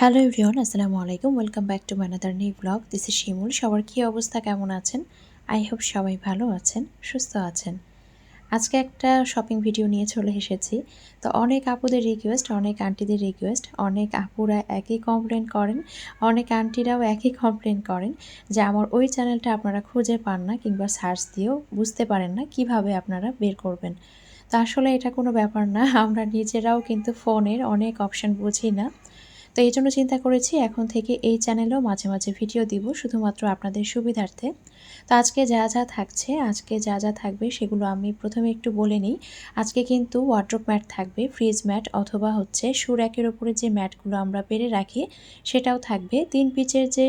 Hello everyone আসসালামু আলাইকুম welcome back to my another new blog this is Shimul সবার কী অবস্থা, কেমন আছেন? আই হোপ সবাই ভালো আছেন, সুস্থ আছেন। আজকে একটা শপিং ভিডিও নিয়ে চলে এসেছি। তো অনেক আপুদের রিকোয়েস্ট অনেক আন্টিদের রিকোয়েস্ট অনেক আপুরা একই কমপ্লেন করেন, অনেক আন্টিরাও একই কমপ্লেন করেন যে আমার ওই চ্যানেলটা আপনারা খুঁজে পান না কিংবা সার্চ দিয়েও বুঝতে পারেন না কীভাবে আপনারা বের করবেন। তো আসলে এটা কোনো ব্যাপার না, আমরা নিজেরাও কিন্তু ফোনের অনেক অপশান বুঝি না। তো এই জন্য চিন্তা করেছি, এখন থেকে এই চ্যানেলেও মাঝে মাঝে ভিডিও দিব শুধুমাত্র আপনাদের সুবিধার্থে। তো আজকে যা যা থাকছে, আজকে যা যা থাকবে সেগুলো আমি প্রথমে একটু বলে নিই। আজকে কিন্তু ওয়ার্ড্রপ ম্যাট থাকবে ফ্রিজ ম্যাট অথবা হচ্ছে সুর-একের ওপরে যে ম্যাটগুলো আমরা পেরে রাখি সেটাও থাকবে। তিন পিচের যে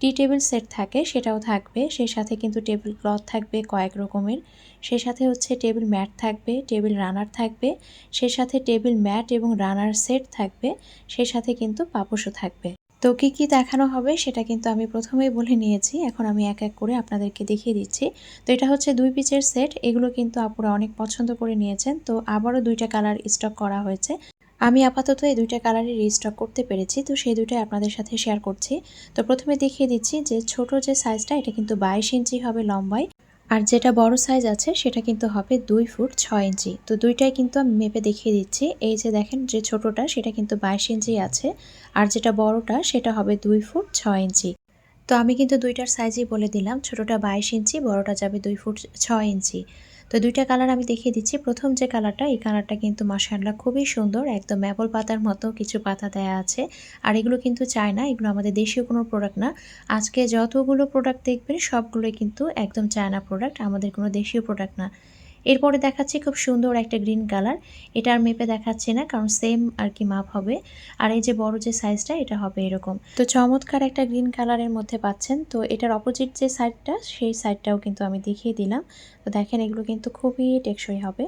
টি টেবিল সেট থাকে, সেটাও থাকবে। সেই সাথে কিন্তু টেবিল ক্লথ থাকবে কয়েক রকমের। সেই সাথে হচ্ছে টেবিল ম্যাট থাকবে, টেবিল রানার থাকবে। সেই সাথে টেবিল ম্যাট এবং রানার সেট থাকবে। সেই সাথে কিন্তু পাপোশও থাকবে। তো কী কী দেখানো হবে সেটা কিন্তু আমি প্রথমেই বলে নিয়েছি। এখন আমি এক এক করে আপনাদেরকে দেখিয়ে দিচ্ছি। তো এটা হচ্ছে দুই পিচের সেট। এগুলো কিন্তু আপুরা অনেক পছন্দ করে নিয়েছেন। তো আবারও দুইটা কালার স্টক করা হয়েছে। আমি আপাতত এই দুইটা কালারই রিস্টক করতে পেরেছি, তো সেই দুইটাই আপনাদের সাথে শেয়ার করছি। তো প্রথমে দেখিয়ে দিচ্ছি যে ছোট যে সাইজটা এটা কিন্তু বাইশ ইঞ্চি হবে লম্বায়, আর যেটা বড় সাইজ আছে, সেটা কিন্তু হবে দুই ফুট ছয় ইঞ্চি। তো দুইটাই কিন্তু আমি মেপে দেখিয়ে দিচ্ছি। এই যে দেখেন যে ছোটটা, সেটা কিন্তু বাইশ ইঞ্চি আছে, আর যেটা বড়টা, সেটা হবে দুই ফুট ছয় ইঞ্চি। তো আমি কিন্তু দুইটার সাইজই বলে দিলাম, ছোটটা বাইশ ইঞ্চি, বড়টা যাবে দুই ফুট ছয় ইঞ্চি। তো দুইটা কালার আমি দেখিয়ে দিচ্ছি। প্রথম যে কালারটা এই কালারটা কিন্তু মাসাল্লাহ খুবই সুন্দর, একদম ম্যাপল পাতার মতো কিছু পাতা দেয়া আছে। আর এগুলো কিন্তু চায় না, এগুলো আমাদের দেশীয় কোনো প্রোডাক্ট না। আজকে যতগুলো প্রোডাক্ট দেখবেন, সবগুলোই কিন্তু একদম চায়না প্রোডাক্ট আমাদের কোনো দেশীয় প্রোডাক্ট না। এরপরে দেখাচ্ছি খুব সুন্দর একটা গ্রিন কালার। এটা আর মেপে দেখাচ্ছি না, কারণ সেম আর কি মাপ হবে। আর এই যে বড় যে সাইজটা এটা হবে এরকম। তো চমৎকার একটা গ্রিন কালারের মধ্যে পাচ্ছেন। তো এটার অপোজিট যে সাইডটা সেই সাইডটাও কিন্তু আমি দেখিয়ে দিলাম। তো দেখেন, এগুলো কিন্তু খুবই টেকসই হবে।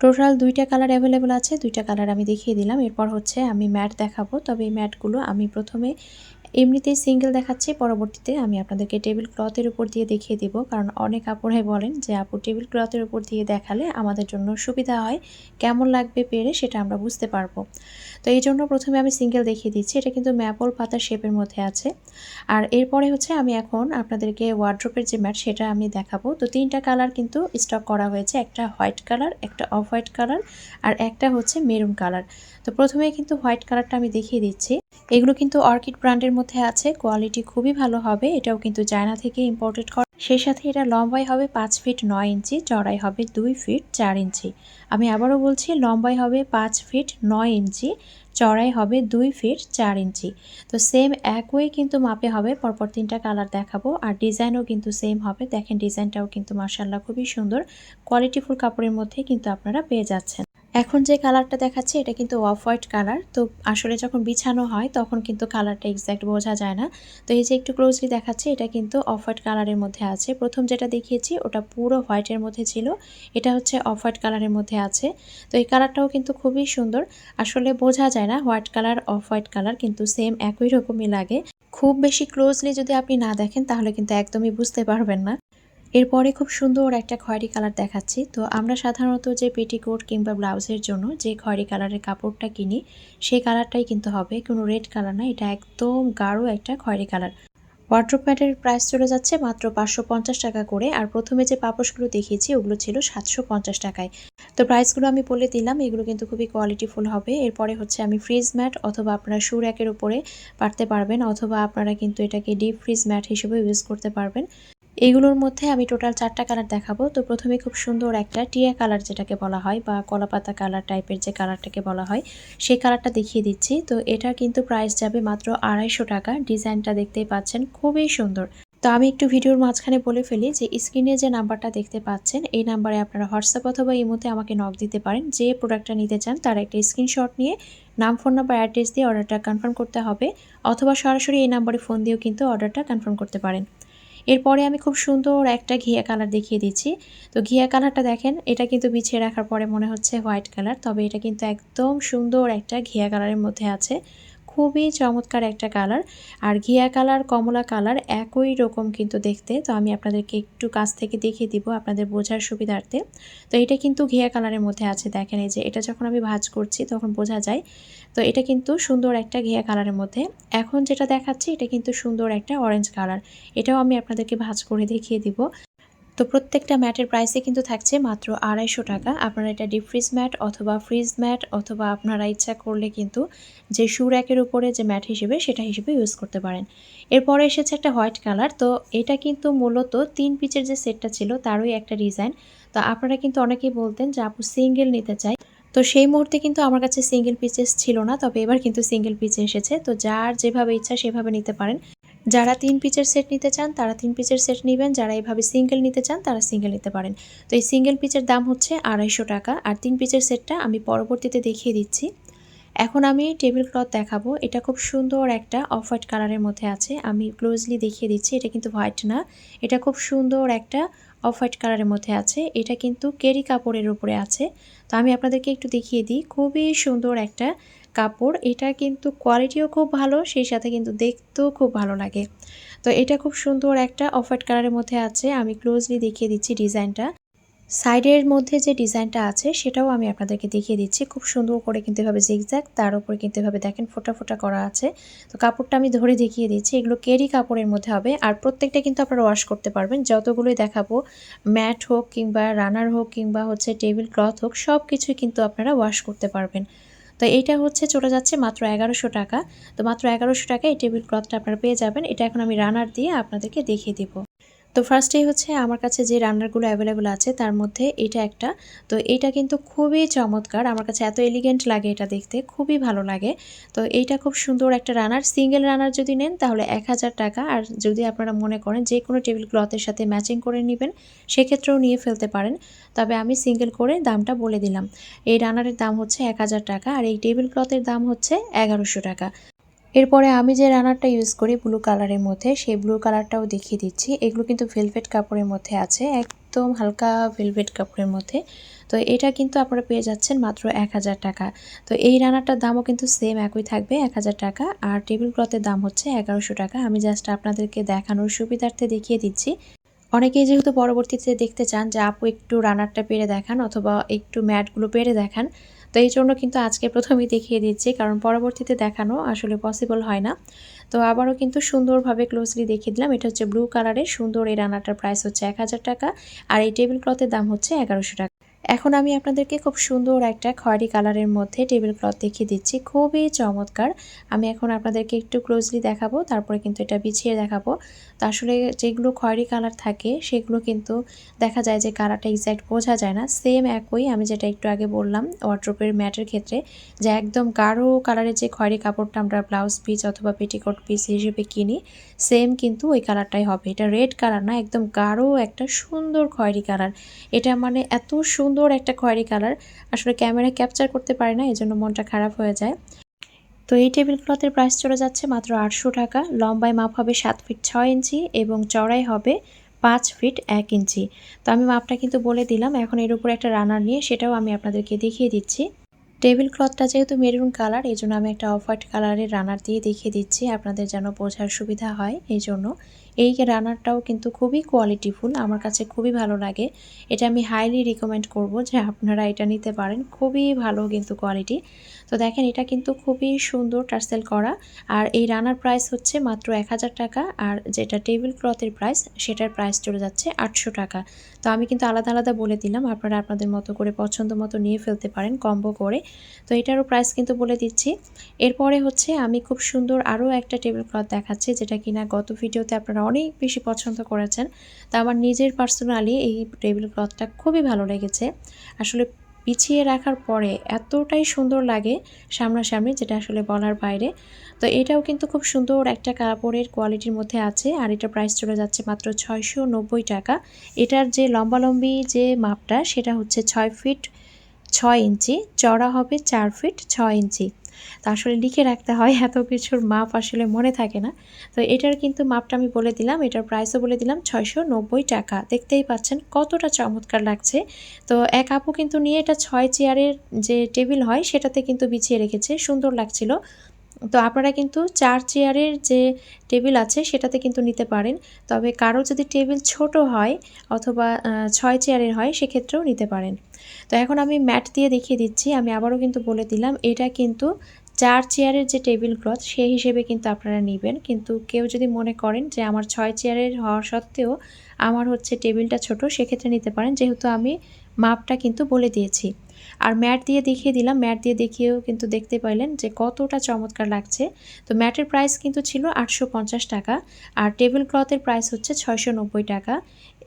টোটাল দুইটা কালার অ্যাভেলেবেল আছে, দুইটা কালার আমি দেখিয়ে দিলাম। এরপর হচ্ছে আমি ম্যাট দেখাবো। তবে এই ম্যাটগুলো আমি প্রথমে এমনিতেই সিঙ্গেল দেখাচ্ছি, পরবর্তীতে আমি আপনাদেরকে টেবিল ক্লথের উপর দিয়ে দেখিয়ে দিব। কারণ অনেক আপুরাই বলেন যে, আপু, টেবিল ক্লথের উপর দিয়ে দেখালে আমাদের জন্য সুবিধা হয়, কেমন লাগবে পেরে সেটা আমরা বুঝতে পারব। তো এই জন্য প্রথমে আমি সিঙ্গেল দেখিয়ে দিচ্ছি। এটা কিন্তু ম্যাপল পাতার শেপের মধ্যে আছে। আর এরপরে হচ্ছে আমি এখন আপনাদেরকে ওয়ার্ড্রোপের যে ম্যাট, সেটা আমি দেখাবো। তো তিনটা কালার কিন্তু স্টক করা হয়েছে, একটা হোয়াইট কালার, একটা অফ হোয়াইট কালার, আর একটা হচ্ছে মেরুন কালার। তো প্রথমে কিন্তু হোয়াইট কালারটা আমি দেখিয়ে দিচ্ছি। এগুলো কিন্তু অর্কিড ব্র্যান্ডের মধ্যে আছে, কোয়ালিটি খুবই ভালো হবে, এটাও কিন্তু চায়না থেকে ইম্পোর্টেড করা সেই সাথে এটা লম্বাই হবে পাঁচ ফিট নয় ইঞ্চি চড়াই হবে দুই ফিট চার ইঞ্চি। আমি আবারও বলছি, লম্বাই হবে পাঁচ ফিট নয় ইঞ্চি চড়াই হবে দুই ফিট চার ইঞ্চি। তো সেম একই কিন্তু মাপে হবে, পরপর তিনটা কালার দেখাবো, আর ডিজাইনও কিন্তু সেম হবে। দেখেন ডিজাইনটাও কিন্তু মার্শাল্লাহ খুবই সুন্দর। কোয়ালিটিফুল কাপড়ের মধ্যে কিন্তু আপনারা পেয়ে যাচ্ছেন। এখন যে কালারটা দেখাচ্ছে, এটা কিন্তু অফ হোয়াইট কালার তো আসলে যখন বিছানো হয়, তখন কিন্তু কালারটা এক্স্যাক্ট বোঝা যায় না। তো এই যে একটু ক্লোজলি দেখাচ্ছে, এটা কিন্তু অফ হোয়াইট কালারের মধ্যে আছে। প্রথম যেটা দেখিয়েছি, ওটা পুরো হোয়াইটের মধ্যে ছিল। এটা হচ্ছে অফ হোয়াইট কালারের মধ্যে আছে। তো এই কালারটাও কিন্তু খুবই সুন্দর। আসলে বোঝা যায় না, white colour, off white colour কিন্তু সেম একই রকমই লাগে। খুব বেশি ক্লোজলি যদি আপনি না দেখেন, তাহলে কিন্তু একদমই বুঝতে পারবেন না। এরপরে খুব সুন্দর একটা খয়েরি কালার দেখাচ্ছি। তো আমরা সাধারণত যে পেটিকোট কিংবা ব্লাউজের জন্য যে খয়েরি কালারের কাপড়টা কিনি, সেই কালারটাই কিন্তু হবে। কোনো রেড কালার না, এটা একদম গাঢ় একটা খয়েরি কালার। ওয়ার্ড্রোপ প্যাডের প্রাইস চলে যাচ্ছে মাত্র পাঁচশো পঞ্চাশ টাকা করে, আর প্রথমে যে পাপোশগুলো দেখিয়েছি, ওগুলো ছিল সাতশো পঞ্চাশ টাকায়। তো প্রাইসগুলো আমি বলে দিলাম, এগুলো কিন্তু খুবই কোয়ালিটিফুল হবে। এরপরে হচ্ছে আমি ফ্রিজ ম্যাট অথবা আপনারা শু র্যাকের উপরে পারতে পারবেন, অথবা আপনারা কিন্তু এটাকে ডিপ ফ্রিজ ম্যাট হিসেবে ইউজ করতে পারবেন। এগুলোর মধ্যে আমি টোটাল চারটা কালার দেখাবো। তো প্রথমে খুব সুন্দর একটা টিয়া কালার যেটাকে বলা হয় বা কলাপাতা কালার টাইপের যে কালারটাকে বলা হয়, সেই কালারটা দেখিয়ে দিচ্ছি। তো এটার কিন্তু প্রাইস যাবে মাত্র আড়াইশো টাকা। ডিজাইনটা দেখতেই পাচ্ছেন, খুবই সুন্দর। তো আমি একটু ভিডিওর মাঝখানে বলে ফেলি যে স্ক্রিনে যে নাম্বারটা দেখতে পাচ্ছেন, এই নাম্বারে আপনারা হোয়াটসঅ্যাপ অথবা ইমোতে আমাকে নক দিতে পারেন। যে প্রোডাক্টটা নিতে চান তার একটা স্ক্রিনশট নিয়ে নাম ফোন নাম্বার অ্যাড্রেস দিয়ে অর্ডারটা কনফার্ম করতে হবে। অথবা সরাসরি এই নাম্বারে ফোন দিয়েও কিন্তু অর্ডারটা কনফার্ম করতে পারেন। এরপরে আমি খুব সুন্দর একটা ঘিয়া কালার দেখিয়ে দিচ্ছি। তো ঘিয়া কালারটা দেখেন, এটা কিন্তু বিছিয়ে রাখার পরে মনে হচ্ছে হোয়াইট কালার, তবে এটা কিন্তু একদম সুন্দর একটা ঘিয়া কালারের মধ্যে আছে। খুবই চমৎকার একটা কালার। আর ঘিয়া কালার, কমলা কালার একই রকম কিন্তু দেখতে। তো আমি আপনাদেরকে একটু কাছ থেকে দেখিয়ে দিব আপনাদের বোঝার সুবিধার্থে। তো এটা কিন্তু ঘিয়া কালারের মধ্যে আছে। দেখেন এই যে, এটা যখন আমি ভাজ করছি তখন বোঝা যায়। তো এটা কিন্তু সুন্দর একটা ঘিয়া কালারের মধ্যে। এখন যেটা দেখাচ্ছি এটা কিন্তু সুন্দর একটা অরেঞ্জ কালার। এটাও আমি আপনাদেরকে ভাজ করে দেখিয়ে দিব। তো প্রত্যেকটা ম্যাটের প্রাইসে কিন্তু থাকছে মাত্র আড়াইশো টাকা। আপনারা এটা ডিপ ফ্রিজ ম্যাট অথবা ফ্রিজ ম্যাট অথবা আপনারা ইচ্ছা করলে কিন্তু যে শু র্যাকের উপরে যে ম্যাট হিসেবে সেটা হিসেবে ইউজ করতে পারেন। এরপরে এসেছে একটা হোয়াইট কালার তো এটা কিন্তু মূলত তিন পিচের যে সেটটা ছিল তারই একটা ডিজাইন তো আপনারা কিন্তু অনেকেই বলতেন যে আপু সিঙ্গেল নিতে চাই। তো সেই মুহূর্তে কিন্তু আমার কাছে সিঙ্গেল পিচেস ছিল না, তবে এবার কিন্তু সিঙ্গেল পিচে এসেছে। তো যার যেভাবে ইচ্ছা সেভাবে নিতে পারেন। যারা তিন পিচের সেট নিতে চান, তারা তিন পিচের সেট নেবেন। যারা এভাবে সিঙ্গেল নিতে চান, তারা সিঙ্গেল নিতে পারেন। তো এই সিঙ্গেল পিচের দাম হচ্ছে আড়াইশো টাকা। আর তিন পিচের সেটটা আমি পরবর্তীতে দেখিয়ে দিচ্ছি। এখন আমি টেবিল ক্লথ দেখাবো। এটা খুব সুন্দর একটা অফ হোয়াইট কালারের মধ্যে আছে। আমি ক্লোজলি দেখিয়ে দিচ্ছি। এটা কিন্তু হোয়াইট না। এটা খুব সুন্দর একটা অফ হোয়াইট কালারের মধ্যে আছে। এটা কিন্তু কেরি কাপড়ের উপরে আছে। তো আমি আপনাদেরকে একটু দেখিয়ে দিই। খুবই সুন্দর একটা কাপড়, এটা কিন্তু কোয়ালিটিও খুব ভালো, সেই সাথে কিন্তু দেখতেও খুব ভালো লাগে। তো এটা খুব সুন্দর একটা অফ কালারের মধ্যে আছে, আমি ক্লোজলি দেখিয়ে দিচ্ছি ডিজাইনটা। সাইডের মধ্যে যে ডিজাইনটা আছে, সেটাও আমি আপনাদেরকে দেখিয়ে দিচ্ছি। খুব সুন্দর করে কিন্তু এভাবে জিগজ্যাগ তার উপরে কিন্তু এভাবে দেখেন ফোটা ফোটা করা আছে। তো কাপড়টা আমি ধরে দেখিয়ে দিচ্ছি, এগুলো কেরি কাপড়ের মধ্যে হবে। আর প্রত্যেকটা কিন্তু আপনারা ওয়াশ করতে পারবেন, যতগুলোই দেখাবো ম্যাট হোক কিংবা রানার হোক কিংবা হচ্ছে টেবিল ক্লথ হোক সব কিছুই কিন্তু আপনারা ওয়াশ করতে পারবেন। তো এইটা হচ্ছে চলে যাচ্ছে মাত্র এগারোশো টাকা। তো মাত্র এগারোশো টাকায় এই টেবিল ক্লথটা আপনারা পেয়ে যাবেন। এটা এখন আমি রানার দিয়ে আপনাদেরকে দেখিয়ে দিব। তো ফার্স্টেই হচ্ছে আমার কাছে যে রান্নারগুলো অ্যাভেলেবেল আছে, তার মধ্যে এটা একটা। তো এটা কিন্তু খুবই চমৎকার। আমার কাছে এত এলিগেন্ট লাগে এটা দেখতে, খুবই ভালো লাগে। তো এইটা খুব সুন্দর একটা রানার সিঙ্গেল রানার যদি নেন, তাহলে এক হাজার টাকা। আর যদি আপনারা মনে করেন যে কোনো টেবিল ক্লথের সাথে ম্যাচিং করে নেবেন, সেক্ষেত্রেও নিয়ে ফেলতে পারেন। তবে আমি সিঙ্গেল করে দামটা বলে দিলাম। এই রানারের দাম হচ্ছে এক হাজার টাকা। আর এই টেবিল ক্লথের দাম হচ্ছে এগারোশো টাকা। এরপরে আমি যে রানারটা ইউজ করি ব্লু কালারের মধ্যে, সেই ব্লু কালারটাও দেখিয়ে দিচ্ছি। এগুলো কিন্তু ভেলভেট কাপড়ের মধ্যে আছে, একদম হালকা ভেলভেট কাপড়ের মধ্যে। তো এটা কিন্তু আপনারা পেয়ে যাচ্ছেন মাত্র এক হাজার টাকা। তো এই রানারটার দামও কিন্তু সেম একই থাকবে, এক হাজার টাকা। আর টেবিল ক্লথের দাম হচ্ছে এগারোশো টাকা। আমি জাস্ট আপনাদেরকে দেখানোর সুবিধার্থে দেখিয়ে দিচ্ছি। অনেকেই যেহেতু পরবর্তীতে দেখতে চান যে, আপু, একটু রানারটা পেরে দেখান অথবা একটু ম্যাটগুলো পেরে দেখান। এই জন্য কিন্তু আজকে প্রথমেই দেখিয়ে দিচ্ছি, কারণ পরবর্তীতে দেখানো আসলে পসিবল হয় না। তো আবারও কিন্তু সুন্দরভাবে ক্লোজলি দেখিয়ে দিলাম, এটা হচ্ছে ব্লু কালারের সুন্দর এই রানাটার প্রাইস হচ্ছে এক হাজার টাকা, আর এই টেবিল ক্লথের দাম হচ্ছে এগারোশো টাকা। এখন আমি আপনাদেরকে খুব সুন্দর একটা খয়েরি কালারের মধ্যে টেবিল ক্লথ দেখিয়ে দিচ্ছি। খুবই চমৎকার। আমি এখন আপনাদেরকে একটু ক্লোজলি দেখাবো, তারপরে কিন্তু এটা বিছিয়ে দেখাবো। তো আসলে যেগুলো খয়েরি কালার থাকে, সেগুলো কিন্তু দেখা যায় যে কালারটা এক্স্যাক্ট বোঝা যায় না। সেম একই, আমি যেটা একটু আগে বললাম ওয়ার্ড্রোপের ম্যাটের ক্ষেত্রে যে একদম গাঢ় কালারের যে খয়েরি কাপড়টা আমরা ব্লাউজ পিস অথবা পেটিকোট পিস হিসেবে কিনি সেম কিন্তু ওই কালারটাই হবে। এটা রেড কালার না, একদম গাঢ় একটা সুন্দর খয়েরি কালার এটা মানে এত সুন্দর একটা খয়েরি কালার। আসলে ক্যামেরা ক্যাপচার করতে পারে না, এজন্য মনটা খারাপ হয়ে যায়। তো এই টেবিল ক্লথের প্রাইস চলে যাচ্ছে মাত্র আটশো টাকা। লম্বায় মাপ হবে সাত ফিট ছয় ইঞ্চি এবং চড়াই হবে পাঁচ ফিট এক ইঞ্চি। তো আমি মাপটা কিন্তু বলে দিলাম, এখন এর উপর একটা রানার নিয়ে সেটাও আমি আপনাদেরকে দেখিয়ে দিচ্ছি। টেবিল ক্লথটা যেহেতু মেরুন কালার এই জন্য আমি একটা অফ হোয়াইট কালারের রানার দিয়ে দেখিয়ে দিচ্ছি, আপনাদের যেন বোঝার সুবিধা হয়, এই জন্য। এই রানারটাও কিন্তু খুবই কোয়ালিটিফুল আমার কাছে খুবই ভালো লাগে। এটা আমি হাইলি রিকমেন্ড করব যে আপনারা এটা নিতে পারেন, খুবই ভালো কিন্তু কোয়ালিটি তো দেখেন, এটা কিন্তু খুবই সুন্দর টার্সেল করা। আর এই রানার প্রাইস হচ্ছে মাত্র এক হাজার টাকা, আর যেটা টেবিল ক্লথের প্রাইস সেটার প্রাইস চলে যাচ্ছে আটশো টাকা। তো আমি কিন্তু আলাদা আলাদা বলে দিলাম, আপনারা আপনাদের মতো করে পছন্দ মতো নিয়ে ফেলতে পারেন কম্বো করে। তো এটারও প্রাইস কিন্তু বলে দিচ্ছি। এরপরে হচ্ছে আমি খুব সুন্দর আরও একটা টেবিল ক্লথ দেখাচ্ছি, যেটা কিনা গত ভিডিওতে আপনারা অনেক বেশি পছন্দ করেছেন। তা আমার নিজের পার্সোনালি এই টেবিল ক্লথটা খুবই ভালো লেগেছে। আসলে পিছিয়ে রাখার পরে এতটাই সুন্দর লাগে সামনাসামনি যেটা আসলে বলার বাইরে। তো এটাও কিন্তু খুব সুন্দর একটা কাপড়ের কোয়ালিটির মধ্যে আছে আর এটা প্রাইস চলে যাচ্ছে মাত্র ছয়শো নব্বই টাকা। এটার যে লম্বালম্বি যে মাপটা সেটা হচ্ছে ছয় ফিট ছয় ইঞ্চি চড়া হবে চার ফিট ছয় ইঞ্চি। তো আসলে লিখে রাখতে হয়, এত কিছুর মাপ আসলে মনে থাকে না। তো এটার কিন্তু মাপটা আমি বলে দিলাম, এটার প্রাইসও বলে দিলাম ছয়শো নব্বই টাকা। দেখতেই পাচ্ছেন কতটা চমৎকার লাগছে। তো এক আপু কিন্তু নিয়ে এটা ছয় চেয়ারের যে টেবিল হয়, সেটাতে কিন্তু বিছিয়ে রেখেছে, সুন্দর লাগছিল। তো আপনারা কিন্তু চার চেয়ারের যে টেবিল আছে সেটাতে কিন্তু নিতে পারেন। তবে কারও যদি টেবিল ছোট হয় অথবা ছয় চেয়ারের হয় সেক্ষেত্রেও নিতে পারেন। তো এখন আমি ম্যাট দিয়ে দেখিয়ে দিচ্ছি। আমি আবারও কিন্তু বলে দিলাম, এটা কিন্তু চার চেয়ারের যে টেবিল ক্লথ সেই হিসেবে কিন্তু আপনারা নেবেন। কিন্তু কেউ যদি মনে করেন যে আমার ছয় চেয়ারের হওয়া সত্ত্বেও আমার হচ্ছে টেবিলটা ছোট, সেক্ষেত্রে নিতে পারেন। যেহেতু আমি মাপটা কিন্তু বলে দিয়েছি। আর ম্যাট দিয়ে দেখিয়ে দিলাম। ম্যাট দিয়ে দেখিয়েও কিন্তু দেখতে পাইলেন যে কতটা চমৎকার লাগছে। তো ম্যাটের প্রাইস কিন্তু ছিল আটশো পঞ্চাশ টাকা আর টেবিল ক্লথের প্রাইস হচ্ছে ছয়শো নব্বই টাকা।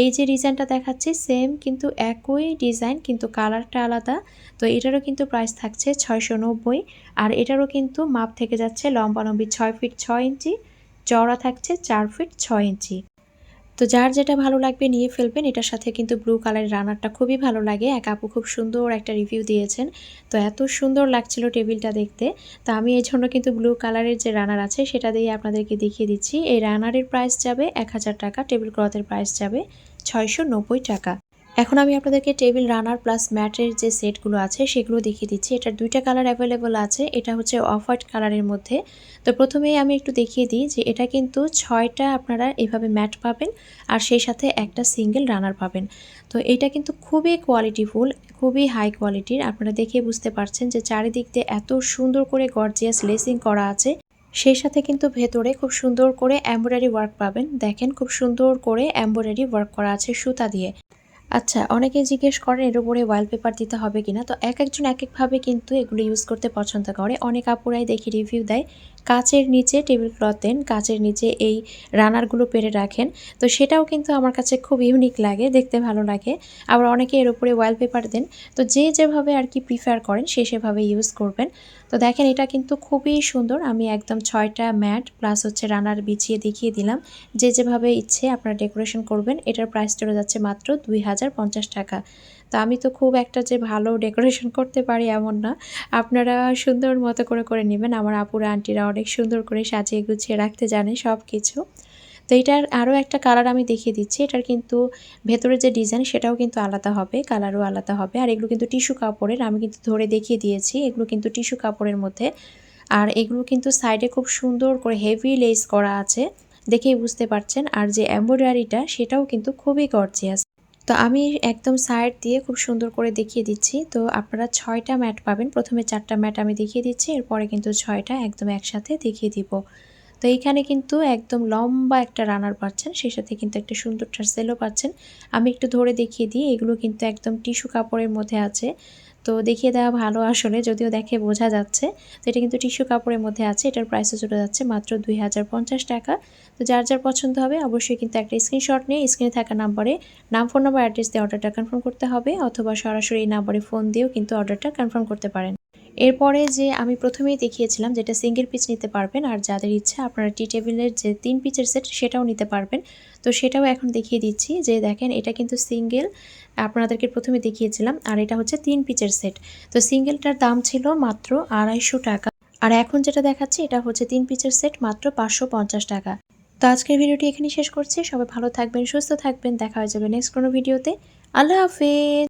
এই যে ডিজাইনটা দেখাচ্ছি, সেম কিন্তু একই ডিজাইন কিন্তু কালারটা আলাদা। তো এটারও কিন্তু প্রাইস থাকছে ছয়শো নব্বই আর এটারও কিন্তু মাপ থেকে যাচ্ছে লম্বা লম্বি ছয় ফিট ছয় ইঞ্চি, চওড়া থাকছে চার ফিট ছয় ইঞ্চি। তো যার যেটা ভালো লাগবে নিয়ে ফেলবেন। এটার সাথে কিন্তু ব্লু কালারের রানারটা খুবই ভালো লাগে। এক আপু খুব সুন্দর একটা রিভিউ দিয়েছেন। তো এত সুন্দর লাগছিল টেবিলটা দেখতে। তো আমি এই জন্য কিন্তু ব্লু কালারের যে রানার আছে, সেটা দিয়ে আপনাদেরকে দেখিয়ে দিচ্ছি। এই রানারের প্রাইস যাবে এক হাজার টাকা টেবিল ক্লথের প্রাইস যাবে ছয়শো নব্বই টাকা। এখন আমি আপনাদেরকে টেবিল রানার প্লাস ম্যাটের যে সেটগুলো আছে, সেগুলো দেখিয়ে দিচ্ছি। এটার দুইটা কালার অ্যাভেলেবল আছে। এটা হচ্ছে অফ হোয়াইট কালারের মধ্যে। তো প্রথমেই আমি একটু দেখিয়ে দিই যে এটা কিন্তু ছয়টা আপনারা এভাবে ম্যাট পাবেন আর সেই সাথে একটা সিঙ্গেল রানার পাবেন। তো এটা কিন্তু খুবই কোয়ালিটিফুল খুবই হাই কোয়ালিটির আপনারা দেখে বুঝতে পারছেন যে চারিদিক দিয়ে এত সুন্দর করে গর্জিয়াস লেসিং করা আছে। সেই সাথে কিন্তু ভেতরে খুব সুন্দর করে এমব্রয়ডারি ওয়ার্ক পাবেন। দেখেন খুব সুন্দর করে এমব্রয়ডারি ওয়ার্ক করা আছে সুতা দিয়ে। আচ্ছা অনেকে জিজ্ঞেস করেন এর উপরে ওয়ালপেপার দিতে হবে কিনা। তো এক একজন এক একভাবে কিন্তু এগুলো ইউজ করতে পছন্দ করে। অনেক আপুরাই দেখি রিভিউ দেয়। কাচের নিচে টেবিল ক্লথ দেন কাচের নিচে এই রানারগুলো পেরে রাখেন। তো সেটাও কিন্তু আমার কাছে খুব ইউনিক লাগে, দেখতে ভালো লাগে। আবার অনেকে এর উপরে ওয়ালপেপার দেন। তো যে যেভাবে আর কি প্রিফার করেন, সে সেভাবে ইউজ করবেন। তো দেখেন এটা কিন্তু খুবই সুন্দর। আমি একদম ছয়টা ম্যাট প্লাস হচ্ছে রানার বিছিয়ে দেখিয়ে দিলাম। যে যেভাবে ইচ্ছে আপনারা ডেকোরেশন করবেন, এটার প্রাইস চলে যাচ্ছে মাত্র দুই হাজার পঞ্চাশ টাকা। তো আমি তো খুব একটা যে ভালো ডেকোরেশন করতে পারি এমন না। আপনারা সুন্দর মতো করে করে নেবেন। আমার আপুরা, আন্টিরা অনেক সুন্দর করে সাজিয়ে গুছিয়ে রাখতে জানে সব কিছু তো এটার আরও একটা কালার আমি দেখিয়ে দিচ্ছি। এটার কিন্তু ভেতরে যে ডিজাইন সেটাও কিন্তু আলাদা হবে কালারও আলাদা হবে। আর এগুলো কিন্তু টিস্যু কাপড়ের, আমি কিন্তু ধরে দেখিয়ে দিয়েছি। এগুলো কিন্তু টিস্যু কাপড়ের মধ্যে। আর এগুলো কিন্তু সাইডে খুব সুন্দর করে হেভি লেস করা আছে। দেখেই বুঝতে পারছেন। আর যে এম্ব্রয়ডারিটা সেটাও কিন্তু খুবই গর্জিয়াস তো আমি একদম সাইড দিয়ে খুব সুন্দর করে দেখিয়ে দিচ্ছি। তো আপনারা ছয়টা ম্যাট পাবেন। প্রথমে চারটা ম্যাট আমি দেখিয়ে দিচ্ছি। এরপরে কিন্তু ছয়টা একদম একসাথে দেখিয়ে দিব। তো এইখানে কিন্তু একদম লম্বা একটা রানার পাচ্ছেন। সেই সাথে কিন্তু একটা সুন্দর টার্সেলও পাচ্ছেন। আমি একটু ধরে দেখিয়ে দিই। এগুলো কিন্তু একদম টিস্যু কাপড়ের মধ্যে আছে। তো দেখিয়ে দেওয়া ভালো আসলে, যদিও দেখে বোঝা যাচ্ছে। তো এটা কিন্তু টিস্যু কাপড়ের মধ্যে আছে, এটার প্রাইসও চলে যাচ্ছে মাত্র দুই হাজার পঞ্চাশ টাকা। তো যার যার পছন্দ হবে অবশ্যই কিন্তু একটা স্ক্রিনশট নিয়ে স্ক্রিনে থাকা নাম্বারে নাম ফোন নাম্বার অ্যাড্রেস দিয়ে অর্ডারটা কনফার্ম করতে হবে, অথবা সরাসরি এই নাম্বারে ফোন দিয়েও কিন্তু অর্ডারটা কনফার্ম করতে পারেন। এরপরে যে আমি প্রথমেই দেখিয়েছিলাম যেটা সিঙ্গেল পিচ নিতে পারবেন আর যাদের ইচ্ছা আপনারা টি টেবিলের যে তিন পিচের সেট সেটাও নিতে পারবেন। তো সেটাও এখন দেখিয়ে দিচ্ছি যে দেখেন এটা কিন্তু সিঙ্গেল আপনাদেরকে প্রথমে দেখিয়েছিলাম আর এটা হচ্ছে তিন পিচের সেট তো সিঙ্গেলটার দাম ছিল মাত্র আড়াইশো টাকা। আর এখন যেটা দেখাচ্ছি এটা হচ্ছে তিন পিচের সেট মাত্র পাঁচশো পঞ্চাশ টাকা। তো আজকের ভিডিওটি এখানেই শেষ করছি। সবাই ভালো থাকবেন, সুস্থ থাকবেন। দেখা হয়ে যাবে নেক্সট কোনো ভিডিওতে। আল্লাহ হাফেজ।